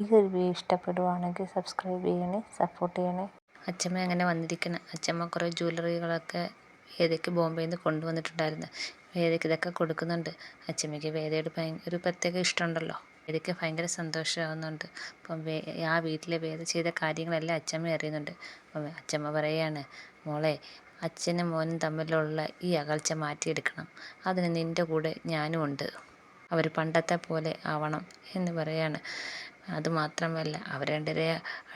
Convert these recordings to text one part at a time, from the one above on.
ഈ വീഡിയോ ഇഷ്ടപ്പെടുവാണെങ്കിൽ സബ്സ്ക്രൈബ് ചെയ്യണേ സപ്പോർട്ട് ചെയ്യണേ. അച്ഛമ്മ അങ്ങനെ വന്നിരിക്കണം. അച്ഛമ്മ കുറേ ജ്വല്ലറികളൊക്കെ വേദയ്ക്ക് ബോംബെയിൽ നിന്ന് കൊണ്ടുവന്നിട്ടുണ്ടായിരുന്നു. വേദയ്ക്ക് ഇതൊക്കെ കൊടുക്കുന്നുണ്ട്. അച്ഛമ്മയ്ക്ക് വേദയോട് ഭയങ്കര ഒരു പ്രത്യേക ഇഷ്ടമുണ്ടല്ലോ. വേദയ്ക്ക് ഭയങ്കര സന്തോഷമാവുന്നുണ്ട്. അപ്പം വേ ആ വീട്ടിലെ വേദ ചെയ്ത കാര്യങ്ങളെല്ലാം അച്ഛമ്മ അറിയുന്നുണ്ട്. അപ്പം അച്ഛമ്മ പറയുകയാണ് മോളെ അച്ഛനും മോനും തമ്മിലുള്ള ഈ അകൽച്ച മാറ്റിയെടുക്കണം. അതിന് നിന്റെ കൂടെ ഞാനും ഉണ്ട് അവർ പണ്ടത്തെ പോലെ ആവണം എന്ന് പറയാണ്. അതുമാത്രമല്ല അവർ രണ്ടരെ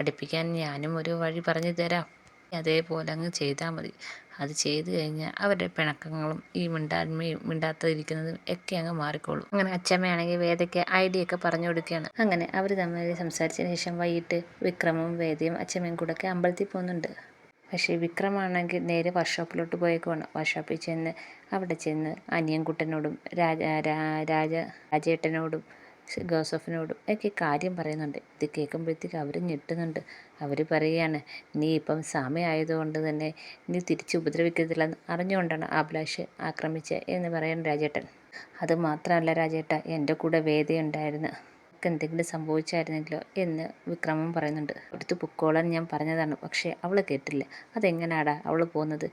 അടുപ്പിക്കാൻ ഞാനും ഒരു വഴി പറഞ്ഞു തരാം. അതേപോലെ അങ്ങ് ചെയ്താൽ മതി. അത് ചെയ്തു കഴിഞ്ഞാൽ അവരുടെ പിണക്കങ്ങളും ഈ മിണ്ടായ്മയും മിണ്ടാത്തിരിക്കുന്നതും ഒക്കെ അങ്ങ് മാറിക്കോളും. അങ്ങനെ അച്ഛമ്മയാണെങ്കിൽ വേദയ്ക്ക് ഐഡിയ ഒക്കെ പറഞ്ഞു കൊടുക്കുകയാണ്. അങ്ങനെ അവർ തമ്മിൽ സംസാരിച്ചതിന് ശേഷം വൈകിട്ട് വിക്രമും വേദയും അച്ഛമ്മയും കൂടെ ഒക്കെ അമ്പലത്തിൽ പോകുന്നുണ്ട്. പക്ഷേ വിക്രമാണെങ്കിൽ നേരെ വർക്ക്ഷോപ്പിലോട്ട് പോയേക്കുവാണ്. വർക്ക്ഷോപ്പിൽ ചെന്ന് അവിടെ ചെന്ന് അനിയൻകുട്ടനോടും രാജ രാജ രാജേട്ടനോടും ജോസഫിനോടും ഒക്കെ കാര്യം പറയുന്നുണ്ട്. ഇത് കേൾക്കുമ്പോഴത്തേക്ക് അവർ ഞെട്ടുന്നുണ്ട്. അവർ പറയുകയാണ് നീ ഇപ്പം സമയമായതുകൊണ്ട് തന്നെ നീ തിരിച്ച് ഉപദ്രവിക്കത്തില്ലെന്ന് അറിഞ്ഞുകൊണ്ടാണ് അഭിലാഷ് ആക്രമിച്ചത് എന്ന് പറയാൻ രാജേട്ടൻ. അത് മാത്രമല്ല രാജേട്ട എന്റെ കൂടെ വേദയുണ്ടായിരുന്നു എന്തെങ്കിലും സംഭവിച്ചായിരുന്നെങ്കിലോ എന്ന് വിക്രമൻ പറയുന്നുണ്ട്. എടുത്ത് പൊക്കോളാൻ ഞാൻ പറഞ്ഞതാണ് പക്ഷേ അവൾ കേട്ടില്ല. അതെങ്ങനെയാടാ അവൾ പോകുന്നത്?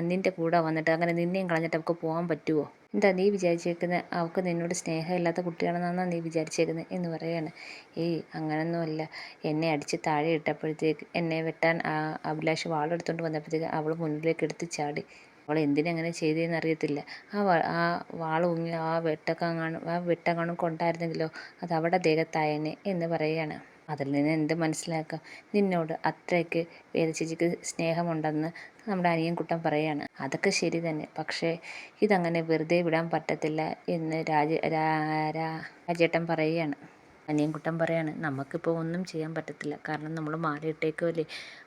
നിന്റെ കൂടെ വന്നിട്ട് അങ്ങനെ നിന്നെയും കളഞ്ഞിട്ട് അവൾക്ക് പോകാൻ പറ്റുമോ എന്താ നീ വിചാരിച്ചേക്കുന്നത് അവൾക്ക് നിന്നോട് സ്നേഹമില്ലാത്ത കുട്ടിയാണെന്നാണോ നീ വിചാരിച്ചേക്കുന്നത് എന്ന് പറയാണ്. ഏയ് അങ്ങനൊന്നുമല്ല. എന്നെ അടിച്ച് താഴെ ഇട്ടപ്പോഴത്തേക്ക് എന്നെ വെട്ടാൻ ആ അഭിലാഷ് വാളെടുത്തുകൊണ്ട് വന്നപ്പോഴത്തേക്ക് അവൾ മുന്നിലേക്ക് എടുത്ത് ചാടി. അവൾ എന്തിനങ്ങനെ ചെയ്തതെന്ന് അറിയത്തില്ല. ആ ആ വാൾ ഉങ്ങി ആ വെട്ടക്കങ്ങാണ് ആ വെട്ടങ്ങാണും കൊണ്ടായിരുന്നെങ്കിലോ അത് അവിടെ ദേഹത്തായേനെ എന്ന് പറയുകയാണ് അതിൽ നിന്ന് എന്ത് മനസ്സിലാക്കാം? നിന്നോട് അത്രയ്ക്ക് വേദചേച്ചിക്ക് സ്നേഹമുണ്ടെന്ന് നമ്മുടെ അനിയൻ കുട്ടൻ പറയുകയാണ് അതൊക്കെ ശരി തന്നെ. പക്ഷേ ഇതങ്ങനെ വെറുതെ വിടാൻ പറ്റത്തില്ല എന്ന് രാജ രാജേട്ടൻ പറയുകയാണ് അനിയൻകുട്ടൻ പറയാണ് നമുക്കിപ്പോൾ ഒന്നും ചെയ്യാൻ പറ്റത്തില്ല. കാരണം നമ്മൾ മാറിയിട്ടേക്കുമല്ലേ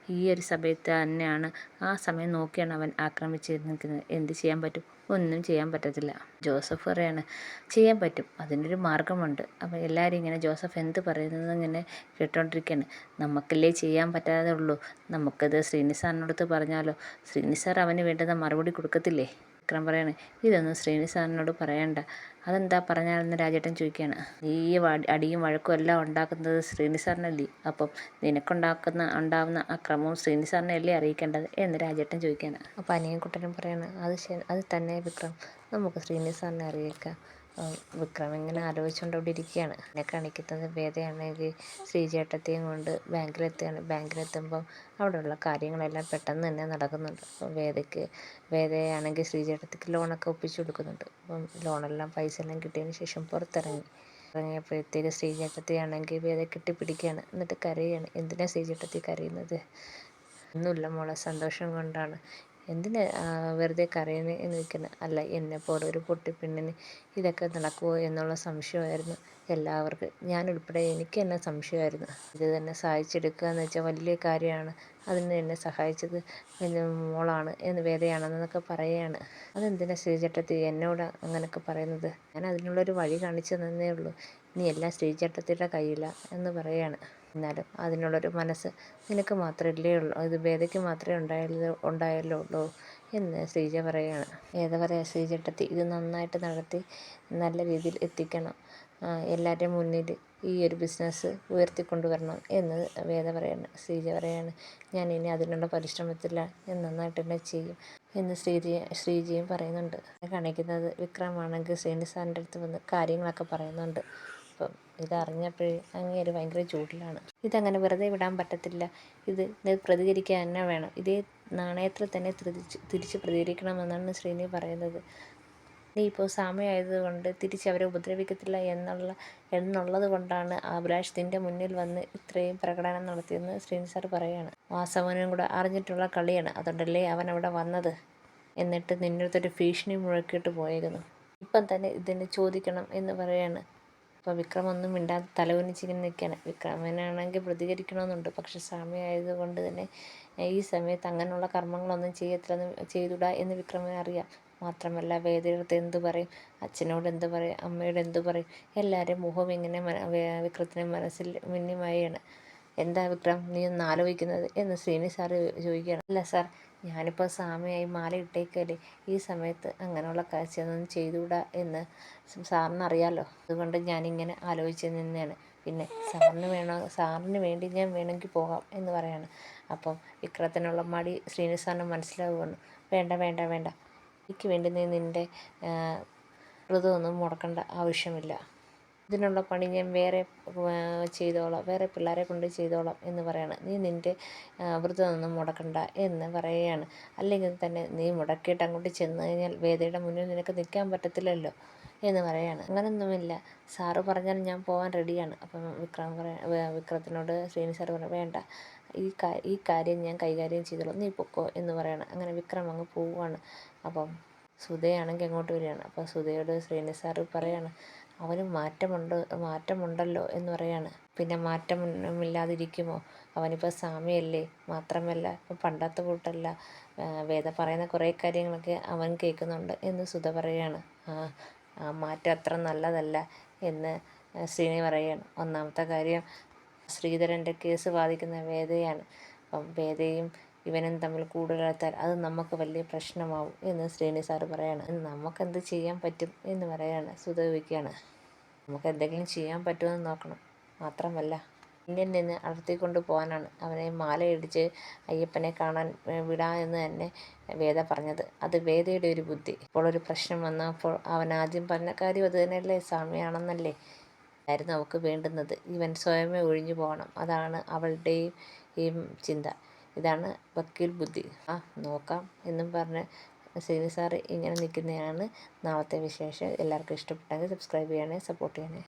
ഈ ഒരു സമയത്ത് തന്നെയാണ് ആ സമയം നോക്കിയാണ് അവൻ ആക്രമിച്ച് നിൽക്കുന്നത്. എന്ത് ചെയ്യാൻ പറ്റും? ഒന്നും ചെയ്യാൻ പറ്റത്തില്ല. ജോസഫ് പറയാണ് ചെയ്യാൻ പറ്റും. അതിനൊരു മാർഗമുണ്ട്. അപ്പോൾ എല്ലാവരും ഇങ്ങനെ ജോസഫ് എന്ത് പറയുന്നത് ഇങ്ങനെ കേട്ടോണ്ടിരിക്കുകയാണ് നമുക്കല്ലേ ചെയ്യാൻ പറ്റാതെ ഉള്ളൂ നമുക്കത് ശ്രീനിസാറിനടുത്ത് പറഞ്ഞാലോ? ശ്രീനിസാർ അവന് വേണ്ടുന്ന മറുപടി കൊടുക്കത്തില്ലേ? വിക്രം പറയാണ് ഇതൊന്നും ശ്രീനി സാറിനോട് പറയണ്ട. അതെന്താ പറഞ്ഞാലെന്ന് രാജേട്ടൻ ചോദിക്കുകയാണ്. ഈ അടിയും വഴക്കും എല്ലാം ഉണ്ടാക്കുന്നത് ശ്രീനി സാറിനല്ലേ? അപ്പം നിനക്കുണ്ടാക്കുന്ന ഉണ്ടാവുന്ന അക്രമവും ക്രമവും ശ്രീനി സാറിനല്ലേ അറിയിക്കേണ്ടത്? എന്ന് രാജേട്ടൻ ചോദിക്കുകയാണ്. അപ്പോൾ അനിയൻകുട്ടനും പറയാണ് അത് അത് തന്നെ വിക്രം. നമുക്ക് ശ്രീനി സാറിനെ അറിയിക്കാം. വിക്രം ഇങ്ങനെ ആലോചിച്ചുകൊണ്ട് അവിടെ ഇരിക്കുകയാണ് എന്നെ കാണിക്കുന്നത് വേദയാണെങ്കിൽ ശ്രീചേട്ടത്തെയും കൊണ്ട് ബാങ്കിലെത്തുകയാണ് ബാങ്കിലെത്തുമ്പം അവിടെയുള്ള കാര്യങ്ങളെല്ലാം പെട്ടെന്ന് തന്നെ നടക്കുന്നുണ്ട്. അപ്പം വേദയ്ക്ക് വേദയാണെങ്കിൽ ശ്രീചേട്ടത്തിക്ക് ലോണൊക്കെ ഒപ്പിച്ചു കൊടുക്കുന്നുണ്ട്. അപ്പം ലോണെല്ലാം പൈസ എല്ലാം കിട്ടിയതിന് ശേഷം പുറത്തിറങ്ങി. ഇറങ്ങിയപ്പോഴത്തേക്ക് ശ്രീചേട്ടത്തെയാണെങ്കിൽ വേദ കെട്ടിപ്പിടിക്കുകയാണ്. എന്നിട്ട് കരയുകയാണ്. എന്തിനാണ് ശ്രീചേട്ടത്തി കരയുന്നത്? ഒന്നുമില്ല മോളെ. സന്തോഷം കൊണ്ടാണ്. എന്തിനാ വെറുതെ കരയുന്നത് എന്ന് ചോദിക്കുന്നത് അല്ല എന്നെപ്പോലെ ഒരു പൊട്ടിപ്പെണ്ണിന് ഇതൊക്കെ നടക്കുമോ എന്നുള്ള സംശയമായിരുന്നു എല്ലാവർക്കും. ഞാൻ ഞാനുൾപ്പെടെ എനിക്ക് തന്നെ സംശയമായിരുന്നു. ഇത് തന്നെ സഹായിച്ചെടുക്കുക എന്ന് വെച്ചാൽ വലിയ കാര്യമാണ്. അതിന് എന്നെ സഹായിച്ചത് മോളാണ് എന്ന് വേദയാണെന്നൊക്കെ പറയുകയാണ് അതെന്തിനാ ശ്രീചട്ടത്തി എന്നോട് അങ്ങനെയൊക്കെ പറയുന്നത്? ഞാൻ അതിനുള്ളൊരു വഴി കാണിച്ചു തന്നേ ഉള്ളൂ. ഇനി എല്ലാം ശ്രീചട്ടത്തിയുടെ കയ്യിലാണ് എന്ന് പറയുകയാണ് എന്നാലും അതിനുള്ളൊരു മനസ്സ് നിനക്ക് മാത്രമല്ലേ ഉള്ളൂ. ഇത് വേദയ്ക്ക് മാത്രമേ ഉണ്ടായല്ലോ ഉണ്ടായല്ലോ ഉള്ളൂ എന്ന് ശ്രീജ പറയുകയാണ് ഏതാ പറയുക ശ്രീജട്ടത്തി ഇത് നന്നായിട്ട് നടത്തി നല്ല രീതിയിൽ എത്തിക്കണം. എല്ലാവരുടെയും മുന്നിൽ ഈ ഒരു ബിസിനസ് ഉയർത്തിക്കൊണ്ടുവരണം എന്ന് വേദ പറയാണ്. ശ്രീജ പറയാണ് ഞാൻ ഇനി അതിനുള്ള പരിശ്രമത്തില്ല ഞാൻ നന്നായിട്ട് തന്നെ ചെയ്യും എന്ന് ശ്രീജ ശ്രീജയും പറയുന്നുണ്ട്. കാണിക്കുന്നത് വിക്രമാണെങ്കിൽ ശ്രീനി സാറിന്റെ അടുത്ത് വന്ന് കാര്യങ്ങളൊക്കെ പറയുന്നുണ്ട്. അപ്പം ഇതറിഞ്ഞപ്പോഴേ അങ്ങേര് ഭയങ്കര ചൂടിലാണ്. ഇതങ്ങനെ വെറുതെ വിടാൻ പറ്റത്തില്ല. ഇത് പ്രതികരിക്കുക തന്നെ വേണം. ഇതേ നാണയത്തിൽ തന്നെ തിരിച്ച് തിരിച്ച് പ്രതികരിക്കണമെന്നാണ് ശ്രീനി പറയുന്നത്. നീ ഇപ്പോൾ സാമയായതുകൊണ്ട് തിരിച്ച് അവരെ ഉപദ്രവിക്കത്തില്ല എന്നുള്ള എന്നുള്ളത് കൊണ്ടാണ് അഭിലാഷ് നിന്റെ മുന്നിൽ വന്ന് ഇത്രയും പ്രകടനം നടത്തിയെന്ന് ശ്രീനി സാർ പറയുകയാണ് വാസവനും കൂടെ അറിഞ്ഞിട്ടുള്ള കളിയാണ്. അതുകൊണ്ടല്ലേ അവൻ അവിടെ വന്നത്? എന്നിട്ട് നിന്നടുത്തൊരു ഭീഷണി മുഴക്കിയിട്ട് പോയിരുന്നു ഇപ്പം തന്നെ ഇതിനെ ചോദിക്കണം എന്ന് പറയാണ്. അപ്പോൾ വിക്രം ഒന്നും മിണ്ടാതെ തലകുനിച്ചിങ്ങനെ നിൽക്കുകയാണ് വിക്രമനാണെങ്കിൽ പ്രതികരിക്കണമെന്നുണ്ട്. പക്ഷെ സമയമായതുകൊണ്ട് തന്നെ ഈ സമയത്ത് അങ്ങനെയുള്ള കർമ്മങ്ങളൊന്നും ചെയ്യത്തില്ലെന്ന് ചെയ്തുടാ എന്ന് വിക്രമനെ അറിയാം. മാത്രമല്ല വേദയുടെ എന്തു പറയും? അച്ഛനോട് എന്ത് പറയും? അമ്മയോട് എന്തു പറയും? എല്ലാവരും മുഖം ഇങ്ങനെ വിക്രത്തിന്റെ മനസ്സിൽ മിന്നിമായാണ്. എന്താ വിക്രം? നീ ഒന്ന് ആലോചിക്കുന്നത്? എന്ന് ശ്രീനി സാർ ചോദിക്കുകയാണ്. അല്ല സാർ ഞാനിപ്പോൾ സാമയായി മാല ഇട്ടേക്കല്ലേ? ഈ സമയത്ത് അങ്ങനെയുള്ള കാഴ്ചയൊന്നും ചെയ്തുകൂടാ എന്ന് സാറിന് അറിയാമല്ലോ അതുകൊണ്ട് ഞാനിങ്ങനെ ആലോചിച്ച് നിന്നാണ്. പിന്നെ സാറിന് വേണോ സാറിന് വേണ്ടി ഞാൻ വേണമെങ്കിൽ പോകാം എന്ന് പറയാണ്. അപ്പം വിക്രത്തിനുള്ള മടി ശ്രീനി സാറിന് മനസ്സിലാവുകയാണ്. വേണ്ട വേണ്ട വേണ്ട. എനിക്ക് വേണ്ടി നീ നിന്റെ വ്രതമൊന്നും മുടക്കേണ്ട ആവശ്യമില്ല. ഇതിനുള്ള പണി ഞാൻ വേറെ ചെയ്തോളാം. വേറെ പിള്ളേരെ കൊണ്ട് ചെയ്തോളാം എന്ന് പറയാണ്. നീ നിന്റെ വ്രതമൊന്നും മുടക്കണ്ട എന്ന് പറയുകയാണ് അല്ലെങ്കിൽ തന്നെ നീ മുടക്കിയിട്ട് അങ്ങോട്ട് ചെന്ന് കഴിഞ്ഞാൽ വേദയുടെ മുന്നിൽ നിനക്ക് നിൽക്കാൻ പറ്റത്തില്ലല്ലോ എന്ന് പറയാണ്. അങ്ങനൊന്നുമില്ല. സാറ് പറഞ്ഞാൽ ഞാൻ പോകാൻ റെഡിയാണ്. അപ്പം വിക്രം പറയാ വിക്രത്തിനോട് ശ്രീനി സാർ പറഞ്ഞു വേണ്ട. ഈ ഈ കാര്യം ഞാൻ കൈകാര്യം ചെയ്തോളാം. നീ പൊക്കോ എന്ന് പറയാണ്. അങ്ങനെ വിക്രം അങ്ങ് പോവുകയാണ് അപ്പം സുധയാണെങ്കിൽ അങ്ങോട്ട് വരികയാണ്. അപ്പോൾ സുധയോട് ശ്രീനി സാറ് പറയാണ് അവന് മാറ്റമുണ്ട് മാറ്റമുണ്ടല്ലോ എന്ന് പറയാണ്. പിന്നെ മാറ്റമില്ലാതിരിക്കുമോ അവനിപ്പോൾ സ്വാമിയല്ലേ? മാത്രമല്ല ഇപ്പം പണ്ടത്തെ കൂട്ടല്ല. വേദ പറയുന്ന കുറേ കാര്യങ്ങളൊക്കെ അവൻ കേൾക്കുന്നുണ്ട് എന്ന് സുധ പറയുകയാണ് ആ ആ മാറ്റം അത്ര നല്ലതല്ല എന്ന് ശ്രീനി പറയുകയാണ് ഒന്നാമത്തെ കാര്യം ശ്രീധരന്റെ കേസ് ബാധിക്കുന്ന വേദയാണ്. അപ്പം വേദയും ഇവനും തമ്മിൽ കൂടുതലെടുത്താൽ അത് നമുക്ക് വലിയ പ്രശ്നമാവും എന്ന് ശ്രീനി സാറ് പറയാണ്. നമുക്കെന്ത് ചെയ്യാൻ പറ്റും എന്ന് പറയാണ് ചോദിക്കുകയാണ് നമുക്ക് എന്തെങ്കിലും ചെയ്യാൻ പറ്റുമെന്ന് നോക്കണം. മാത്രമല്ല ഇന്ത്യൻ നിന്ന് അടർത്തിക്കൊണ്ട് പോകാനാണ്. അവനെ മാലയിടിച്ച് അയ്യപ്പനെ കാണാൻ വിടാ എന്ന് തന്നെ വേദ പറഞ്ഞത്. അത് വേദയുടെ ഒരു ബുദ്ധി. ഇപ്പോൾ ഒരു പ്രശ്നം വന്നപ്പോൾ അവൻ ആദ്യം പറഞ്ഞ കാര്യം അത് തന്നെയല്ലേ? സ്വാമിയാണെന്നല്ലേ ആയിരുന്നു അവൾക്ക് വേണ്ടുന്നത്. ഇവൻ സ്വയമേ ഒഴിഞ്ഞു പോകണം. അതാണ് അവളുടെയും ചിന്ത. ഇതാണ് വക്കീൽ ബുദ്ധി. ആ നോക്കാം. എന്നും പറഞ്ഞ് ശ്രീനി സാറ് ഇങ്ങനെ നിൽക്കുന്നതാണ് നാളത്തെ വിശേഷം. എല്ലാവർക്കും ഇഷ്ടപ്പെട്ടെങ്കിൽ സബ്സ്ക്രൈബ് ചെയ്യണേ സപ്പോർട്ട് ചെയ്യണേ.